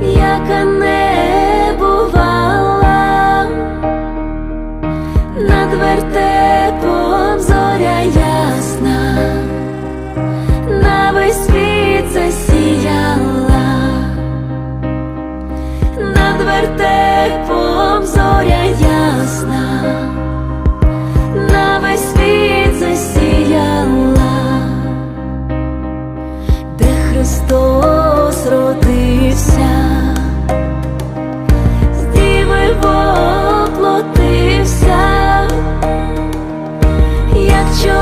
яка не бувала, над вертепом зоря ясна, на весь світ засіяла, над вертепом зоря ясна, на весь світ засіяла, де Христос. your